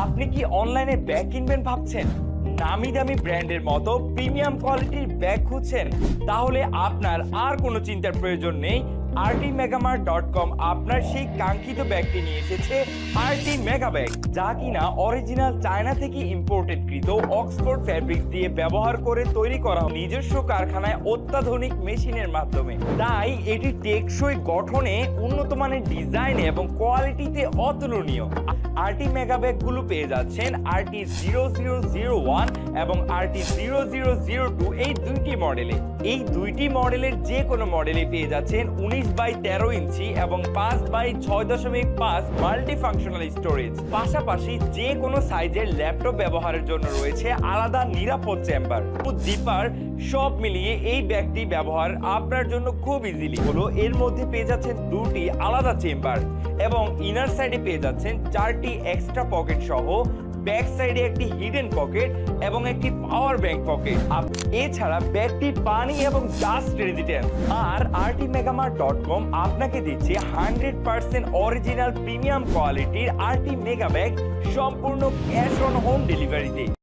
আপনি কি অনলাইনে ব্যাগ কিনবেন ভাবছেন? নামি দামি ব্র্যান্ডের মতো প্রিমিয়াম কোয়ালিটির ব্যাগ খুঁজছেন? তাহলে আপনার আর কোনো চিন্তার প্রয়োজন নেই। আরটি মেগামার্ট ডট কম আপনার সেই কাঙ্ক্ষিত ব্যাগটি নিয়ে এসেছে আরটি মেগা ব্যাগ যা কিনা অরিজিনাল চায়না থেকে ইম্পোর্টেড কৃত অক্সফোর্ড ফ্যাব্রিক দিয়ে ব্যবহার করে তৈরি করা নিজস্ব কারখানায় অত্যাধুনিক মেশিনের মাধ্যমে। তাই এটি টেকসই গঠনে, উন্নত মানের ডিজাইনে এবং কোয়ালিটিতে অতুলনীয়। আরটি মেগা ব্যাগগুলো পেয়ে যাচ্ছেন RT zero zero zero one এবং RT zero zero zero two এই দুইটি মডেলে এই দুইটি মডেলের যে কোনো মডেলে পেয়ে যাচ্ছেন উনিশ বাই তেরো ইঞ্চি এবং পাঁচ বাই ছয় দশমিক পাঁচ মাল্টি ফাংশনাল স্টোরেজ পাশাপাশি যে কোনো সাইজের ল্যাপটপ ব্যবহারের জন্য রয়েছে আলাদা নিরাপদ চেম্বার ও জিপার সব মিলিয়ে এই ব্যাগটি ব্যবহার আপনার জন্য খুব ইজিলি হলো, এর মধ্যে পেয়ে যাচ্ছেন দুটি আলাদা চেম্বার এবং ইনার সাইডে পেয়ে যাচ্ছেন চারটি এক্সট্রা পকেট সহ ব্যাক সাইডে একটি হিডেন পকেট এবং একটি পাওয়ার ব্যাংক পকেট এছাড়া ব্যাগটি পানি এবং ডাস্ট রেজিস্ট্যান্স আর আরটি মেগামার ডট কম আপনাকে দিচ্ছে হান্ড্রেড পার্সেন্ট অরিজিনাল প্রিমিয়াম কোয়ালিটির আরটি মেগা ব্যাগ সম্পূর্ণ ক্যাশ অন হোম ডেলিভারিতে